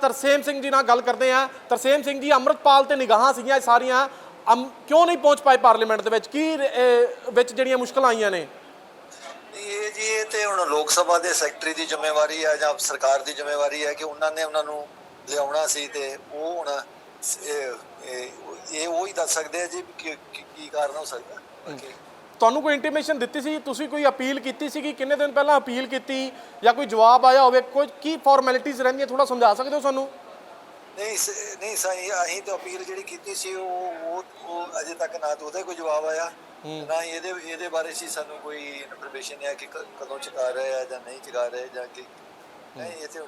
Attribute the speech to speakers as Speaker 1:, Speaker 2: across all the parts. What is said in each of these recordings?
Speaker 1: ਤਰਸੇਮ ਸਿੰਘ ਜੀ ਨਾਲ ਗੱਲ ਕਰਦੇ ਆ ਤਰਸੇਮ ਸਿੰਘ ਜੀ ਅੰਮ੍ਰਿਤਪਾਲ ਤੇ ਨਿਗਾਹਾਂ ਸੀਗੀਆਂ ਇਹ ਸਾਰੀਆਂ। ਅਮ- ਕਿਉਂ ਨਹੀਂ ਪਹੁੰਚ ਪਾਏ ਪਾਰਲੀਮੈਂਟ ਦੇ ਵਿੱਚ? ਕੀ ਅਹ, ਵਿੱਚ ਜਿਹੜੀਆਂ ਮੁਸ਼ਕਲਾਂ ਆਈਆਂ ਨੇ?
Speaker 2: ਇਹ ਜੀ ਇਹ ਤੇ ਹੁਣ ਲੋਕ ਸਭਾ ਦੇ ਸੈਕਟਰੀ ਦੀ ਜ਼ਿੰਮੇਵਾਰੀ ਹੈ ਜਾਂ ਸਰਕਾਰ ਦੀ ਜ਼ਿੰਮੇਵਾਰੀ ਹੈ ਕਿ ਉਹਨਾਂ ਨੇ ਉਹਨਾਂ ਨੂੰ ਲਿਆਉਣਾ ਸੀ ਤੇ ਉਹ ਹੁਣ ਇਹ ਇਹ- ਇਹ ਉਹ ਹੀ ਦੱਸ ਸਕਦੇ ਆ ਜੀ ਕੀ- ਕੀ ਕਾਰਨ ਹੋ ਸਕਦਾ। ਬਾਕੀ
Speaker 1: ਤੁਹਾਨੂੰ ਕੋਈ ਇੰਟੀਮੇਸ਼ਨ ਦਿੱਤੀ ਸੀ? ਤੁਸੀਂ ਕੋਈ ਅਪੀਲ ਕੀਤੀ ਸੀ ਕਿ ਕਿੰਨੇ ਦਿਨ ਪਹਿਲਾਂ ਅਪੀਲ ਕੀਤੀ? ਜਾਂ ਕੋਈ ਜਵਾਬ ਆਇਆ ਹੋਵੇ? ਕੋਈ ਕੀ ਫਾਰਮੈਲਿਟੀਜ਼ ਰਹਿੰਦੀਆਂ? ਥੋੜਾ ਸਮਝਾ ਸਕਦੇ ਹੋ ਸਾਨੂੰ?
Speaker 2: ਨਹੀਂ ਸ- ਨਹੀਂ ਸਾਈ ਅਸੀਂ ਤਾਂ ਅਪੀਲ ਜਿਹੜੀ ਕੀਤੀ ਸੀ ਉਹ ਉਹ ਉਹ ਅਜੇ ਤੱਕ ਨਾ ਤਾਂ ਉਹਦਾ ਕੋਈ ਜਵਾਬ ਆਇਆ। ਨਾ ਹੀ ਇਹਦੇ ਇਹਦੇ ਬਾਰੇ ਸੀ ਸਾਨੂੰ ਕੋਈ ਇਨਫੋਰਮੇਸ਼ਨ ਹੈ ਕਿ ਕ- ਕਦੋਂ ਚੁਕਾ ਰਹੇ ਆ ਜਾਂ ਨਹੀਂ ਚੁਕਾ ਰਹੇ ਜਾਂ ਕਿ ਨਹੀਂ ਇਹ ਤੇ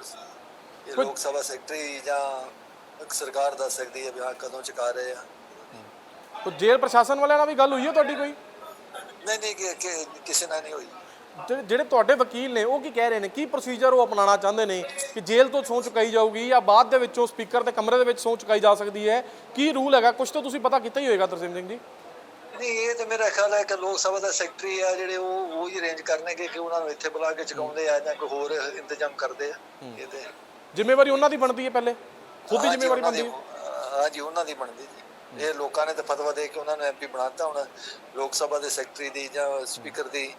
Speaker 2: ਇਹ ਲੋਕ ਸਭਾ ਸੈਕਟਰੀ ਜਾਂ ਸਰਕਾਰ ਦੱਸ ਸਕਦੀ ਹੈ ਵੀ ਹਾਂ ਕਦੋਂ ਚੁਕਾ ਰਹੇ ਆ।
Speaker 1: ਕੋਈ ਜੇਲ੍ਹ ਪ੍ਰਸ਼ਾਸਨ ਵਾਲਿਆਂ ਨਾਲ ਵੀ ਗੱਲ ਹੋਈ ਹੈ ਤੁਹਾਡੀ ਕੋਈ?
Speaker 2: ਨਹੀਂ ਨਹੀਂ ਕਿ- ਕਿ ਕਿਸੇ ਨਾਲ ਨਹੀਂ ਹੋਈ।
Speaker 1: ਜਿਹੜੇ ਜਿਹੜੇ ਤੁਹਾਡੇ ਵਕੀਲ ਨੇ ਉਹ ਕੀ ਕਹਿ ਰਹੇ ਨੇ? ਕੀ ਪ੍ਰੋਸੀਜਰ ਉਹ ਅਪਣਾਉਣਾ ਚਾਹੁੰਦੇ ਨੇ? ਕਿ ਜੇਲ੍ਹ ਤੋਂ ਸਹੁੰ ਚੁਕਾਈ ਜਾਊਗੀ ਜਾਂ ਬਾਅਦ ਦੇ ਵਿੱਚੋਂ ਸਪੀਕਰ ਦੇ ਕਮਰੇ ਦੇ ਵਿੱਚ ਸਹੁੰ ਚੁਕਾਈ ਜਾ ਸਕਦੀ ਹੈ? ਕੀ ਰੂਲ ਹੈਗਾ? ਕੁਝ ਤਾਂ ਤੁਸੀਂ ਪਤਾ ਕੀਤਾ ਹੀ ਹੋਏਗਾ ਤਰਸੇਮ ਸਿੰਘ ਜੀ।
Speaker 2: ਨਹੀਂ ਇਹ ਤੇ ਮੇਰਾ ਖਿਆਲ ਹੈ ਕਿ ਲੋਕ ਸਭਾ ਦਾ ਸੈਕਟਰੀ ਆ ਜਿਹੜੇ ਉਹ ਉਹ ਹੀ ਅਰੇਂਜ ਕਰਨਗੇ ਕਿ ਉਹਨਾਂ ਨੂੰ ਇੱਥੇ ਬੁਲਾ ਕੇ ਚੁਕਾਉਂਦੇ ਆ ਜਾਂ ਕੋਈ ਹੋਰ ਇੰਤਜ਼ਾਮ ਕਰਦੇ ਆ। ਇਹ ਤੇ
Speaker 1: ਜ਼ਿੰਮੇਵਾਰੀ ਉਹਨਾਂ ਦੀ ਬਣਦੀ ਹੈ ਪਹਿਲੇ? ਖੁਦ ਦੀ
Speaker 2: ਹਾਂਜੀ,
Speaker 1: ਜ਼ਿੰਮੇਵਾਰੀ
Speaker 2: ਉਹਨਾਂ
Speaker 1: ਬਣਦੀ
Speaker 2: ਦੀ-
Speaker 1: ਹੈ
Speaker 2: ਹਾਂਜੀ ਉਹਨਾਂ ਦੀ ਬਣਦੀ ਜੀ। ਇਹ ਲੋਕਾਂ ਨੇ ਤਾਂ ਫਤਵਾ ਦੇ ਕੇ ਉਹਨਾਂ ਨੂੰ ਐਮਪੀ ਬਣਾਤਾ ਹੁਣ ਲੋਕ ਸਭਾ ਦੇ ਸੈਕਟਰੀ ਦੀ ਜਾਂ ਸਪੀਕਰ ਦੀ।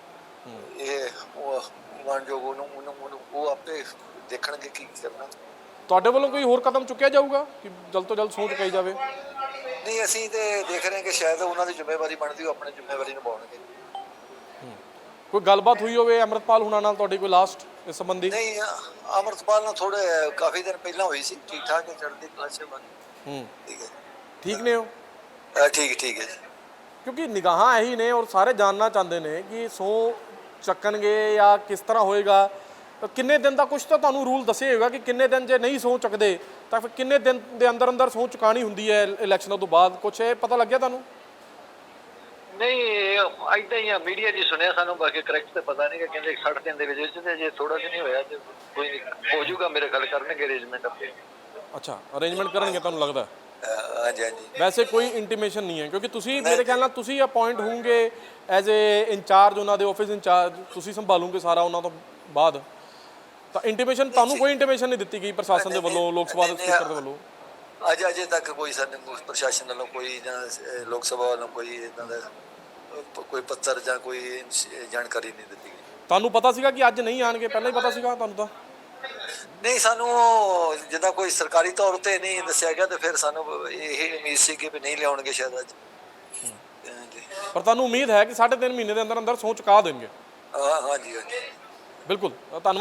Speaker 2: ਇਹ ਉਹ ਮਾਨਯੋਗ ਉਹਨੂੰ ਉਹਨੂੰ ਉਹ ਆਪੇ ਦੇਖਣਗੇ ਕੀ ਕਰਨਾ
Speaker 1: ਤੁਹਾਡੇ ਵੱਲੋਂ ਕੋਈ ਹੋਰ ਕਦਮ ਚੁੱਕਿਆ ਜਾਊਗਾ ਕਿ ਜਲਦ ਤੋਂ ਜਲਦ ਸਹੁੰ ਚੁਕਾਈ ਜਾਵੇ?
Speaker 2: ਨਹੀਂ ਅਸੀਂ ਤੇ ਦੇਖ ਰਹੇ ਹਾਂ ਕਿ ਸ਼ਾਇਦ ਉਹਨਾਂ ਦੀ ਜ਼ਿੰਮੇਵਾਰੀ ਬਣਦੀ ਉਹ ਆਪਣੀ ਜ਼ਿੰਮੇਵਾਰੀ ਨਿਭਾਉਣਗੇ।
Speaker 1: ਕੋਈ ਗੱਲਬਾਤ ਹੋਈ ਹੋਵੇ ਅਮਰਤਪਾਲ ਹੁਣਾਂ ਨਾਲ ਤੁਹਾਡੀ ਕੋਈ ਲਾਸਟ ਇਸ ਸੰਬੰਧੀ?
Speaker 2: ਨਹੀਂ ਅਮਰਤਪਾਲ ਨਾਲ ਥੋੜੇ ਕਾਫੀ ਦਿਨ ਪਹਿਲਾਂ ਹੋਈ ਸੀ ਠੀਕ ਠਾਕ ਚੜ੍ਹਦੀ ਕਲਾਸੇ ਬਣ।
Speaker 1: ਹੂੰ।
Speaker 2: ਠੀਕ ਹੈ।
Speaker 1: ਠੀਕ ਨੇ ਉਹ?
Speaker 2: ਅ, ਠੀਕ ਠੀਕ ਹੈ ਜੀ।
Speaker 1: ਕਿਉਂਕਿ ਨਿਗਾਹਾਂ ਇਹੀ ਨੇ ਔਰ ਸਾਰੇ ਜਾਨਣਾ ਚਾਹੁੰਦੇ ਨੇ ਕਿ ਸੋ ਚੱਕਣਗੇ ਜਾਂ ਕਿਸ ਤਰ੍ਹਾਂ ਹੋਏਗਾ। ਤਾਂ ਕਿੰਨੇ ਦਿਨ ਦਾ ਕੁਝ ਤਾਂ ਤੁਹਾਨੂੰ ਰੂਲ ਦੱਸਿਆ ਹੋਏਗਾ ਕਿ ਕਿੰਨੇ ਦਿਨ ਜੇ ਨਹੀਂ ਸਹੁੰ ਚੱਕਦੇ ਤਾਂ ਫਿਰ ਕਿੰਨੇ ਦਿਨ ਦੇ ਅੰਦਰ ਅੰਦਰ ਸਹੁੰ ਚੁਕਾਣੀ ਹੁੰਦੀ ਹੈ ਇਲੈਕਸ਼ਨਾਂ ਤੋਂ ਬਾਅਦ? ਕੁਝ ਇਹ ਪਤਾ ਲੱਗਿਆ ਤੁਹਾਨੂੰ?
Speaker 2: ਨਹੀਂ ਐਦਾਂ ਹੀ ਆ ਮੀਡੀਆ ਜੀ ਸੁਣਿਆ ਸਾਨੂੰ ਬਾਕੀ ਕਰੈਕਟ ਤੇ ਪਤਾ ਨਹੀਂ ਕਿ ਕਹਿੰਦੇ 60 ਦਿਨ ਦੇ ਵਿੱਚ ਵਿੱਚ ਤੇ ਜੇ ਥੋੜਾ ਜਿਹਾ ਨਹੀਂ ਹੋਇਆ ਤੇ ਕੋਈ ਨਹੀਂ ਹੋ ਜਾਊਗਾ ਮੇਰੇ ਖਿਆਲ ਕਰਨਗੇ ਅਰੇਂਜਮੈਂਟ ਆਪੇ।
Speaker 1: ਅੱਛਾ ਅਰੇਂਜਮੈਂਟ ਕਰਨਗੇ ਤੁਹਾਨੂੰ ਲੱਗਦਾ?
Speaker 2: ਹਾਂਜੀ ਹਾਂਜੀ।
Speaker 1: ਵੈਸੇ ਕੋਈ ਇੰਟੀਮੇਸ਼ਨ ਨਹੀਂ ਹੈ ਕਿਉਂਕਿ ਤੁਸੀਂ ਮੇਰੇ ਖਿਆਲ ਨਾਲ ਤੁਸੀਂ ਅਪਾਇੰਟ ਹੋਵੋਗੇ ਐਜ਼ ਅ ਇੰਚਾਰਜ ਉਹਨਾਂ ਦੇ ਆਫਿਸ ਇੰਚਾਰਜ ਤੁਸੀਂ ਸੰਭਾਲੋਗੇ ਸਾਰਾ ਉਹਨਾਂ ਤੋਂ ਬਾਅਦ। ਤਾਂ ਇੰਟੀਮੇਸ਼ਨ ਤੁਹਾਨੂੰ ਕੋਈ ਇੰਟੀਮੇਸ਼ਨ ਨਹੀਂ ਦਿੱਤੀ ਗਈ ਪ੍ਰਸ਼ਾਸਨ ਦੇ ਵੱਲੋਂ ਲੋਕ ਸਭਾ ਦੇ ਸਪੀਕਰ ਦੇ ਵੱਲੋਂ?
Speaker 2: ਅੱਜ ਅਜੇ ਤੱਕ ਕੋਈ ਸਾਨੂੰ ਪ੍ਰਸ਼ਾਸਨ ਵੱਲੋਂ ਕੋਈ ਜਾਂ ਲੋਕ ਸਭਾ ਵੱਲੋਂ ਕੋਈ ਇਦਾਂ ਦਾ ਕੋਈ ਪੱਤਰ ਜਾਂ ਕੋਈ ਜਾਣਕਾਰੀ ਨਹੀਂ ਦਿੱਤੀ ਗਈ।
Speaker 1: ਤੁਹਾਨੂੰ ਪਤਾ ਸੀਗਾ ਕਿ ਅੱਜ ਨਹੀਂ ਆਣਗੇ? ਪਹਿਲਾਂ ਹੀ ਪਤਾ ਸੀਗਾ ਤੁਹਾਨੂੰ ਤਾਂ?
Speaker 2: ਨਹੀਂ ਸਾਨੂੰ ਜਿੱਦਾਂ ਕੋਈ ਸਰਕਾਰੀ ਤੌਰ ਤੇ ਨਹੀਂ ਦੱਸਿਆ ਗਿਆ ਤੇ ਫਿਰ ਸਾਨੂੰ ਇਹ ਉਮੀਦ ਸੀ ਕਿ ਵੀ ਨਹੀਂ ਲਿਆਉਣਗੇ ਸ਼ਾਇਦ ਅੱਜ।
Speaker 1: ਪਰ ਤੁਹਾਨੂੰ ਉਮੀਦ ਹੈ ਕਿ 3.5 ਮਹੀਨੇ ਦੇ ਅੰਦਰ ਅੰਦਰ ਸਹੁੰ ਚੁਕਾ ਦੇਣਗੇ?
Speaker 2: ਹਾਂ ਹਾਂਜੀ ਹਾਂਜੀ।
Speaker 1: ਬਿਲਕੁਲ। ਧੰਨਵਾਦ।